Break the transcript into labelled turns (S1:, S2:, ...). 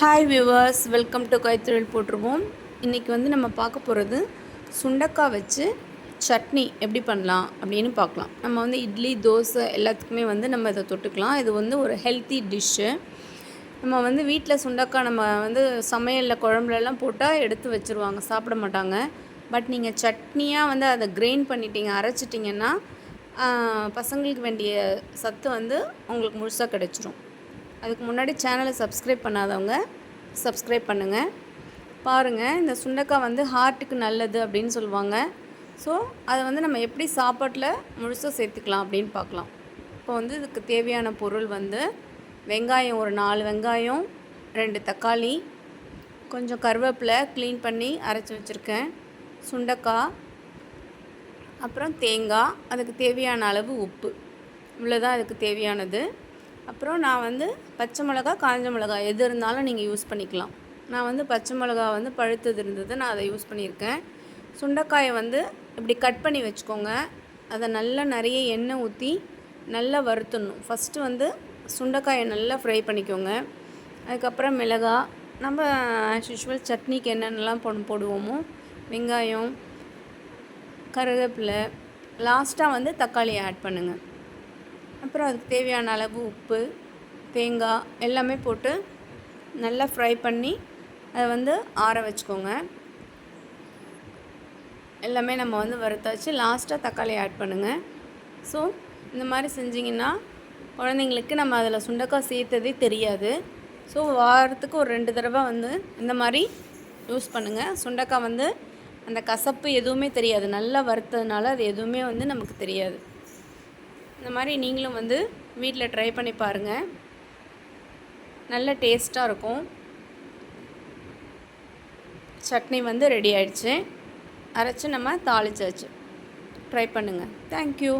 S1: Hi viewers welcome to கைத்தொழில் போட்டிருவோம் இன்றைக்கி வந்து நம்ம பார்க்க போகிறது சுண்டக்காய் வச்சு சட்னி எப்படி பண்ணலாம் அப்படின்னு பார்க்கலாம். நம்ம வந்து இட்லி தோசை எல்லாத்துக்குமே வந்து நம்ம இதை தொட்டுக்கலாம். இது வந்து ஒரு ஹெல்த்தி டிஷ்ஷு நம்ம வந்து வீட்டில் சுண்டக்காய் நம்ம வந்து சமையலில் குழம்புலலாம் போட்டால் எடுத்து வச்சுருவாங்க. சாப்பிட மாட்டாங்க. பட் நீங்கள் சட்னியாக வந்து அதை கிரைண்ட் பண்ணிட்டீங்க அரைச்சிட்டிங்கன்னா பசங்களுக்கு வேண்டிய சத்து வந்து உங்களுக்கு முழுசாக கிடச்சிரும். அதுக்கு முன்னாடி சேனலை சப்ஸ்கிரைப் பண்ணாதவங்க சப்ஸ்கிரைப் பண்ணுங்கள் பாருங்கள் இந்த சுண்டக்காய் வந்து ஹார்ட்டுக்கு நல்லது அப்படின்னு சொல்லுவாங்க. ஸோ அதை வந்து நம்ம எப்படி சாப்பாட்டில் முழுசாக சேர்த்துக்கலாம் அப்படின்னு பார்க்கலாம். இப்போ வந்து இதுக்கு தேவையான பொருள் வந்து வெங்காயம் ஒரு நாலு வெங்காயம் ரெண்டு தக்காளி கொஞ்சம் கருவேப்பிலை க்ளீன் பண்ணி அரைச்சி வச்சுருக்கேன். சுண்டக்காய் அப்புறம் தேங்காய் அதுக்கு தேவையான அளவு உப்பு. இவ்வளோதான் அதுக்கு தேவையானது. அப்புறம் நான் வந்து பச்சை மிளகா காஞ்ச மிளகா எது இருந்தாலும் நீங்கள் யூஸ் பண்ணிக்கலாம். நான் வந்து பச்சை மிளகா வந்து பழுத்தது இருந்தது நான் அதை யூஸ் பண்ணியிருக்கேன். சுண்டைக்காயை வந்து இப்படி கட் பண்ணி வச்சுக்கோங்க. அதை நல்லா நிறைய எண்ணெய் ஊற்றி நல்லா வறுத்துடணும். ஃபஸ்ட்டு வந்து சுண்டைக்காயை நல்லா ஃப்ரை பண்ணிக்கோங்க. அதுக்கப்புறம் மிளகாய் நம்ம ஆஸ் யூஷுவல் சட்னிக்கு என்னென்னலாம் போடு போடுவோமோ வெங்காயம் கருவேப்பிலை லாஸ்ட்டாக வந்து தக்காளி ஆட் பண்ணுங்கள் அப்புறம் அதுக்கு தேவையான அளவு உப்பு தேங்காய் எல்லாமே போட்டு நல்லா ஃப்ரை பண்ணி அதை வந்து ஆற வச்சுக்கோங்க. எல்லாமே நம்ம வந்து வறுத்தாச்சு. லாஸ்ட்டாக தக்காளி ஆட் பண்ணுங்கள் ஸோ இந்த மாதிரி செஞ்சிங்கன்னா குழந்தைங்களுக்கு நம்ம அதில் சுண்டக்காய் சேர்த்ததே தெரியாது. ஸோ வாரத்துக்கு ஒரு ரெண்டு தடவை வந்து இந்த மாதிரி யூஸ் பண்ணுங்கள் சுண்டக்காய் வந்து அந்த கசப்பு எதுவுமே தெரியாது. நல்லா வறுத்ததுனால அது எதுவுமே வந்து நமக்கு தெரியாது. இந்த மாதிரி நீங்களும் வந்து வீட்டில் ட்ரை பண்ணி பாருங்கள் நல்ல டேஸ்ட்டாக இருக்கும். சட்னி வந்து ரெடி ஆயிடுச்சு. அரைச்சி நம்ம தாளிச்சாச்சு. ட்ரை பண்ணுங்கள் தேங்க்யூ